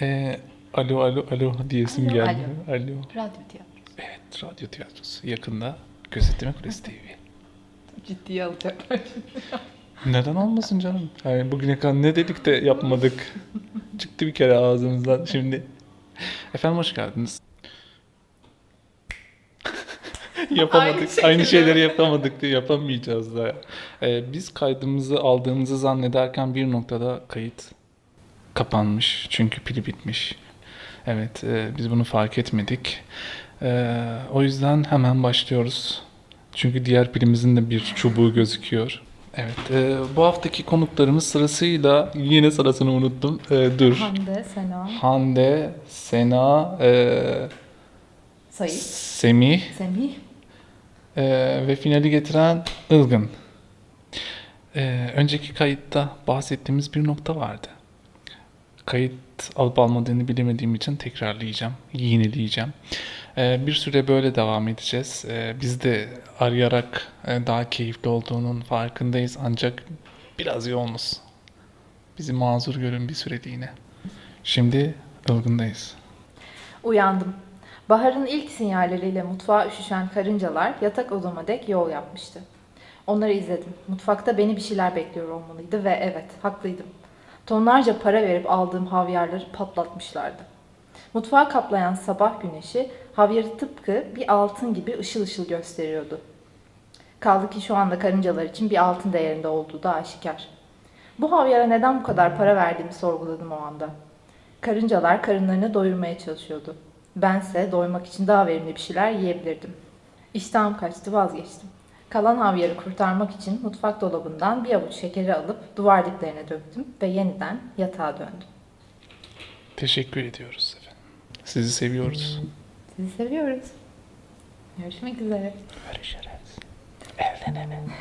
Ee, alo alo alo diyesim Alo, geldi. Alo. Radyo tiyatrosu. Evet, radyo tiyatrosu yakında Gözetleme Kulesi TV. Ciddiye alacaklar. Neden olmasın canım? Yani bugüne kadar ne dedik de yapmadık. Çıktı bir kere ağzımızdan şimdi. Efendim hoş geldiniz. yapamadık. Aynı Aynı, şekilde. şeyleri yapamadık diye yapamayacağız da. Ee, biz kaydımızı aldığımızı zannederken bir noktada kayıt kapanmış. Çünkü pili bitmiş. Evet, e, biz bunu fark etmedik. Ee, o yüzden hemen başlıyoruz. Çünkü diğer pilimizin de bir çubuğu gözüküyor. Evet, e, bu haftaki konuklarımız sırasıyla yine sırasını unuttum. E, dur. Hande, Sena, Hande, Sena, e, Sayit, Semih Semih. e, ve finali getiren Ilgın. E, önceki kayıtta bahsettiğimiz bir nokta vardı. Kayıt alıp almadığını bilemediğim için tekrarlayacağım, yineleyeceğim. E, bir süre böyle devam edeceğiz. E, biz de arayarak e, daha keyifli olduğunun farkındayız ancak biraz yoğunuz. Bizi mazur görün bir süreliğine. Şimdi Ilgın'dayız. Uyandım. Baharın ilk sinyalleriyle mutfağa üşüşen karıncalar yatak odama dek yol yapmıştı. Onları izledim. Mutfakta beni bir şeyler bekliyor olmalıydı ve evet, haklıydım. Tonlarca para verip aldığım havyarları patlatmışlardı. Mutfağı kaplayan sabah güneşi havyarı tıpkı bir altın gibi ışıl ışıl gösteriyordu. Kaldı ki şu anda karıncalar için bir altın değerinde olduğu da aşikar. Bu havyara neden bu kadar para verdiğimi sorguladım o anda. Karıncalar karınlarını doyurmaya çalışıyordu. Bense doymak için daha verimli bir şeyler yiyebilirdim. İştahım kaçtı vazgeçtim. Kalan havyarı kurtarmak için mutfak dolabından bir avuç şekeri alıp duvar diplerine döktüm ve yeniden yatağa döndüm. Teşekkür ediyoruz efendim. Sizi seviyoruz. Sizi seviyoruz. Görüşmek üzere. Görüşürüz. Evlenelim.